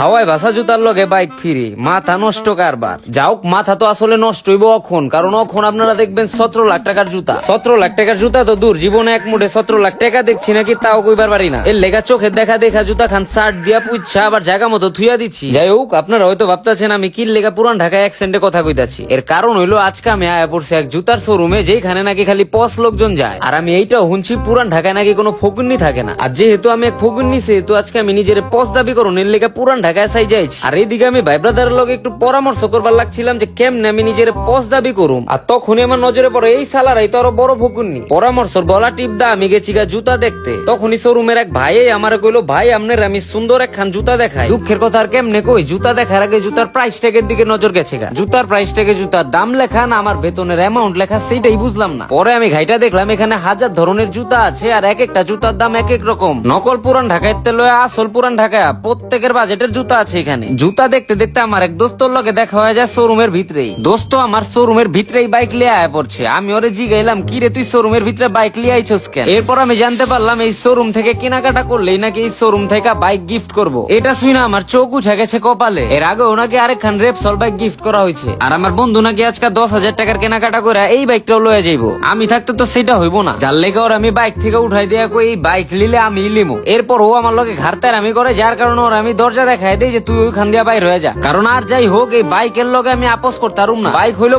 হাওয়ায় ভাষা জুতার লগে বাইক ফিরি, মাথা নষ্ট কারবার। যাওক মাথা তো আসলে নষ্ট হইব অখন, কারণ অখন আপনারা দেখবেন সতেরো লাখ টাকার জুতা। সতেরো লাখ টাকার জুতা তো দূর, জীবনে এক মুঠে সতেরো লাখ টাকা দেখছি নাকি তাও কইবার পারি না। এর লেখা চোখের দেখা দেখা জুতা খান, শার্ট দিয়া পুইচ্ছা, আবার জায়গা মতো থুইয়া দিচ্ছি। যাই হোক, আপনারা হয়তো ভাবতেছেন আমি কি লেখা পুরান ঢাকায় এক সেন্টে কথা কইতাছি। এর কারণ হইল, আজকে আমি আয়া পড়ছি এক জুতার শোরুমে যেখানে নাকি খালি পস লোকজন যায়। আর আমি এইটাও শুনছি, পুরান ঢাকায় নাকি কোনো ফকুন্নি থাকে না। আর যেহেতু আমি এক ফকুন্নি, সেহেতু আজকে আমি নিজের পস দাবি করুন, এর লেখা পুরান ঢাকায় চাই যাইছি। আর এইদিকে আমি ভাই ব্রাদারের লগে একটু পরামর্শ করবার লাগছিলাম যে কেমনে আমি নিজের পস দাবি করুম। আর তখনই আমার নজরে পড়ে, এই সালার এই তো আরও বড় ফকুন্নি পরামর্শর বলা টিপ দা, আমি গেছি গা জুতা দেখতে। তখনই শোরুমের এক ভাই আমার কইলো, ভাই, আপনার আমি সুন্দর একখান জুতা দেখাই। দুঃখের কথা আর কেমনে কই, জুতা দেখার আগে জুতার প্রাইস ট্যাগের দিকে নজর গেছে গা। জুতার প্রাইস ট্যাগে জুতার দাম লেখা না, আমার বেতনের অ্যামাউন্ট লেখা, সেইটাই বুঝলাম না। পরে আমি ঘাইটা দেখলাম, এখানে হাজার ধরনের জুতা আছে, আর এক একটা জুতার দাম এক এক রকম। নকল পুরান ঢাকায় লয়ে আসল পুরান ঢাকা প্রত্যেকের বাজেটের জুতা আছে এখানে। জুতা দেখতে দেখতে আমার এক দোস্তর লগে দেখা হয়ে যায় শোরুমের ভিতরেই। দোস্ত আমার শোরুমের ভিতরেই বাইক লিয়ে আয়া পড়ছে। আমি ওরে জিগাইলাম, কি রে, তুই শোরুমের ভিতরে বাইক লিয়ে আইছস কেন? এরপর আমি জানতে পারলাম এই শোরুম থেকে কেনাকাটা করলেই নাকি এই শোরুম থেকে বাইক গিফট করব। এটা শুই না, আমার চোখ উঠে গেছে কপালে। এর আগে ওনাকে আরেকখান রেপসল বাইক গিফট করা হয়েছে। আর আমার বন্ধু নাকি আজকে দশ হাজার টাকার কেনাকাটা করে এই বাইকটাও লয়ে যাইবো। আমি থাকতে তো সেটা হইব না। যার লেগে ওর আমি বাইক থেকে উঠাই দিয়ে এই বাইক লিলে আমি লিমু। এরপর ও আমার লগে ঘাড়তার আমি করে, যার কারণে ওর আমি দরজা দেখাই দেই যে তুই যা। কারণ আর যাই হোক, এই লগে আমি করতারুম না। বাইক হইল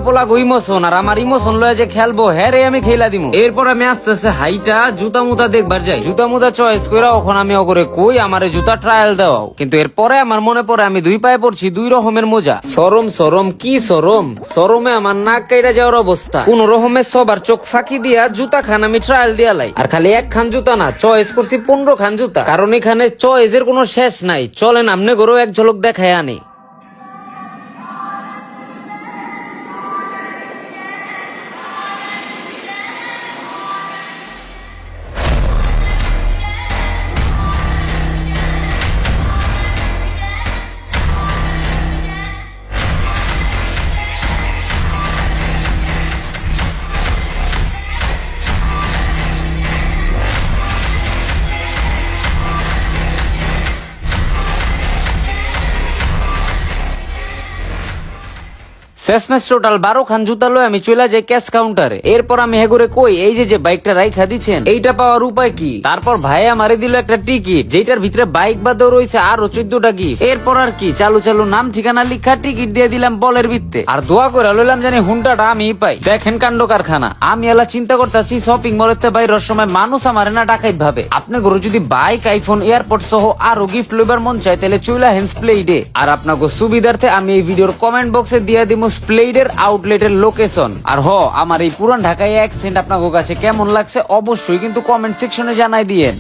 ইমোশন আর আমার ইমোশন লয়ে যে খেলব হ্যাঁ রে আমি খেলা দিমু। এরপর আমি আস্তে আস্তে হাইটা জুতা মুতা দেখবার যাই। জুতা মুতা চয়েস করে আমি ওগরে কই, আমার জুতা ট্রায়াল দেওয়াও। কিন্তু এরপরে আমার মনে পড়ে, আমি দুই পায়ে পড়ছি, দুই রকমের মোজা। সরম সরম, কি সরম? সরমে আমার নাক কাইরা যাওয়ার অবস্থা। কোন রকমের সবার চোখ ফাঁকি দিয়া জুতা খান আমি ট্রায়াল দিয়া লাই। আর খালি এক খান জুতা না চয়েস করছি পনেরো খান জুতা। কারণ এখানে চয়েসের কোনো শেষ নাই। চলেন, আমনে গরো এক ঝলক দেখায় আনি। শেষমেশ টোটাল বারো খান জুতা লয়ে আমি চলে যাই ক্যাশ কাউন্টারে। এরপর আমি হেগুরে কই, এই যে বাইকটা রাইখা দিচ্ছেন এইটা পাওয়ার উপায় কি? তারপর ভাই আমারে দিল একটা টিকিট যেটার ভিতরে বাইক বাদেও রয়েছে আরও চোদ্দটা কি এরপর আর কি, চালু চালু নাম, ঠিকানা লিখা, টিকিট দিয়ে দিলাম বলের ভিত্তে। আর দোয়া করে লইলাম জানি হুন্ডাটা আমি পাই। দেখেন কাণ্ড কারখানা। আমি এলা চিন্তা করতেছি শপিং মলেতে বাইরের সময় মানুষ আমারে না ডাকাইত ভাবে। আপনি গরু যদি বাইক আইফোন এয়ারপোর্ট সহ আরও গিফট লইবার মন চাই তাহলে চইলা হেন্স প্লেইডে আর আপনাকে সুবিধার্থে আমি এই ভিডিওর কমেন্ট বক্সে দিয়ে দিব স্প্লেইডের আউটলেটের লোকেশন আর হ, আমার এই পুরান ঢাকায় এক সেন্ট আপনার কাছে কেমন লাগছে অবশ্যই কিন্তু কমেন্ট সেকশনে জানাই দিয়েন।